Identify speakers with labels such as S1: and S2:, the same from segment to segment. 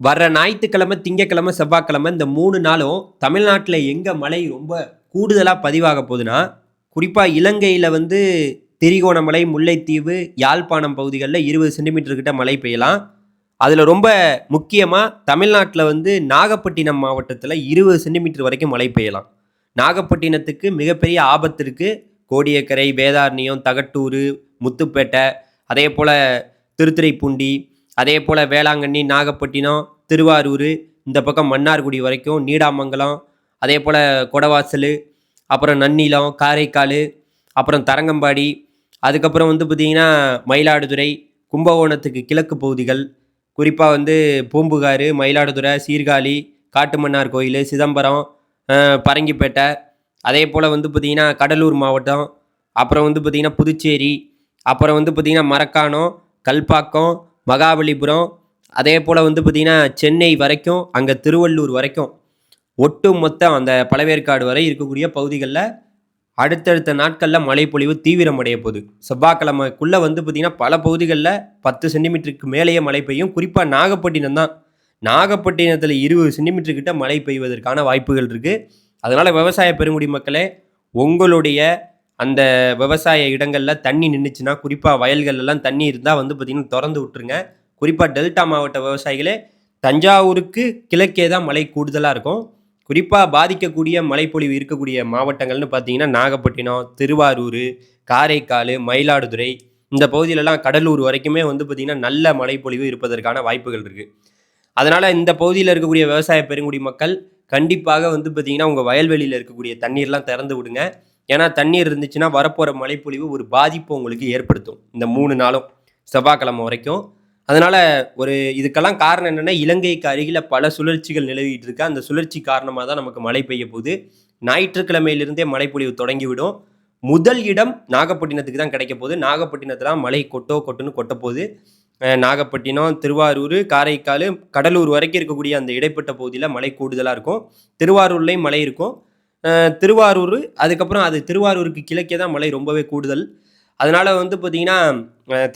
S1: வர்ற ஞாயிற்றுக்கிழமை திங்கக்கிழமை செவ்வாய்க்கிழமை இந்த மூணு நாளும் தமிழ்நாட்டில் எங்கே மழை ரொம்ப கூடுதலாக பதிவாக போகுதுன்னா குறிப்பாக இலங்கையில் வந்து திரிகோணமலை முல்லைத்தீவு யாழ்ப்பாணம் பகுதிகளில் இருபது சென்டிமீட்டர் கிட்ட மழை பெய்யலாம். அதில் ரொம்ப முக்கியமாக தமிழ்நாட்டில் வந்து நாகப்பட்டினம் மாவட்டத்தில் இருபது சென்டிமீட்டர் வரைக்கும் மழை பெய்யலாம். நாகப்பட்டினத்துக்கு மிகப்பெரிய ஆபத்து இருக்குது கோடியக்கரை வேதாரண்யம் தகட்டூர் முத்துப்பேட்டை அதே போல் திருத்துறைப்பூண்டி அதே போல் வேளாங்கண்ணி நாகப்பட்டினம் திருவாரூர் இந்த பக்கம் மன்னார்குடி வரைக்கும் நீடாமங்கலம் அதே போல் கொடவாசல் அப்புறம் நன்னிலம் காரைக்கால் அப்புறம் தரங்கம்பாடி அதுக்கப்புறம் வந்து பார்த்திங்கன்னா மயிலாடுதுறை கும்பகோணத்துக்கு கிழக்கு பகுதிகள் குறிப்பாக வந்து பூம்புகார் மயிலாடுதுறை சீர்காழி காட்டுமன்னார் கோயில் சிதம்பரம் பரங்கிப்பேட்டை அதே போல் வந்து பார்த்திங்கன்னா கடலூர் மாவட்டம் அப்புறம் வந்து பார்த்திங்கன்னா புதுச்சேரி அப்புறம் வந்து பார்த்திங்கன்னா மரக்காணம் கல்பாக்கம் மகாபலிபுரம். அதே போல் வந்து பார்த்திங்கன்னா சென்னை வரைக்கும் அங்கே திருவள்ளூர் வரைக்கும் ஒட்டு மொத்தம் அந்த பழவேற்காடு வரை இருக்கக்கூடிய பகுதிகளில் அடுத்தடுத்த நாட்களில் மழைப்பொழிவு தீவிரமடைய போகுது. செவ்வாய்க்கிழமைக்குள்ளே வந்து பார்த்திங்கன்னா பல பகுதிகளில் பத்து சென்டிமீட்டருக்கு மேலேயே மழை பெய்யும். குறிப்பாக நாகப்பட்டினம் தான். நாகப்பட்டினத்தில் இருபது சென்டிமீட்டர் கிட்ட மழை பெய்வதற்கான வாய்ப்புகள் இருக்குது அதனால் விவசாய பெருங்குடி மக்களே உங்களுடைய அந்த விவசாய இடங்களில் தண்ணி நின்றுச்சுன்னா குறிப்பாக வயல்கள்லாம் தண்ணி இருந்தால் வந்து பார்த்திங்கன்னா திறந்து விட்டுருங்க. குறிப்பாக டெல்டா மாவட்ட விவசாயிகளே தஞ்சாவூருக்கு கிழக்கே தான் மழை கூடுதலாக இருக்கும். குறிப்பாக பாதிக்கக்கூடிய மழைப்பொழிவு இருக்கக்கூடிய மாவட்டங்கள்னு பார்த்தீங்கன்னா நாகப்பட்டினம் திருவாரூர் காரைக்கால் மயிலாடுதுறை இந்த பகுதியிலலாம் கடலூர் வரைக்குமே வந்து பார்த்திங்கன்னா நல்ல மழைப்பொழிவு இருப்பதற்கான வாய்ப்புகள் இருக்குது அதனால் இந்த பகுதியில் இருக்கக்கூடிய விவசாய பெருங்குடி மக்கள் கண்டிப்பாக வந்து பார்த்திங்கன்னா உங்கள் வயல்வெளியில் இருக்கக்கூடிய தண்ணீர்லாம் திறந்து விடுங்க. ஏன்னா தண்ணீர் இருந்துச்சுன்னா வரப்போகிற மழைப்பொழிவு ஒரு பாதிப்பு உங்களுக்கு ஏற்படுத்தும் இந்த மூணு நாளும் செவ்வாய்க்கிழமை வரைக்கும். அதனால் ஒரு இதுக்கெல்லாம் காரணம் என்னென்னா இலங்கைக்கு அருகில் பல சுழற்சிகள் நிலவிட்டு இருக்கு. அந்த சுழற்சி காரணமாக தான் நமக்கு மழை பெய்ய போகுது. ஞாயிற்றுக்கிழமையிலிருந்தே மழைப்பொழிவு தொடங்கிவிடும். முதல் இடம் நாகப்பட்டினத்துக்கு தான் கிடைக்க போகுது. நாகப்பட்டினத்தில் மழை கொட்டோ கொட்டுன்னு கொட்ட போகுது. நாகப்பட்டினம் திருவாரூர் காரைக்கால் கடலூர் வரைக்கும் இருக்கக்கூடிய அந்த இடைப்பட்ட பகுதியில் மழை கூடுதலாக இருக்கும். திருவாரூர்லேயும் மழை இருக்கும். திருவாரூர் அதுக்கப்புறம் அது திருவாரூருக்கு கிழக்கே தான் மழை ரொம்பவே கூடுதல். அதனால் வந்து பார்த்திங்கன்னா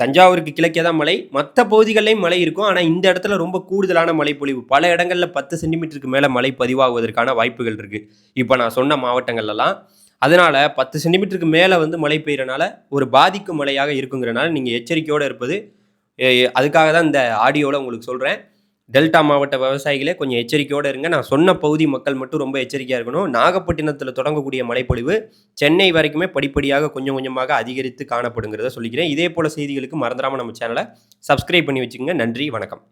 S1: தஞ்சாவூருக்கு கிழக்கே தான் மழை மற்ற பகுதிகளிலையும் மழை இருக்கும். ஆனால் இந்த இடத்துல ரொம்ப கூடுதலான மழைப்பொழிவு. பல இடங்களில் பத்து சென்டிமீட்டருக்கு மேலே மழை பதிவாகுவதற்கான வாய்ப்புகள் இருக்குது இப்போ நான் சொன்ன மாவட்டங்கள்லாம் அதனால் பத்து சென்டிமீட்டருக்கு மேலே வந்து மழை பெய்கிறனால ஒரு பாதிக்கும் மழையாக இருக்குங்கிறனால நீங்கள் எச்சரிக்கையோடு இருப்பது. அதுக்காக தான் இந்த ஆடியோவில் உங்களுக்கு சொல்கிறேன் டெல்டா மாவட்ட விவசாயிகளே கொஞ்சம் எச்சரிக்கையோடு இருங்க. நான் சொன்ன பகுதி மக்கள் மட்டும் ரொம்ப எச்சரிக்கையாக இருக்கணும். நாகப்பட்டினத்தில் தொடங்கக்கூடிய மழைப்பொழிவு சென்னை வரைக்குமே படிப்படியாக கொஞ்சம் கொஞ்சமாக அதிகரித்து காணப்படுங்கிறத சொல்லிக்கிறேன். இதே போல் செய்திகளுக்கு மறந்துடாமல் நம்ம சேனலை சப்ஸ்கிரைப் பண்ணி வச்சுக்கோங்க. நன்றி வணக்கம்.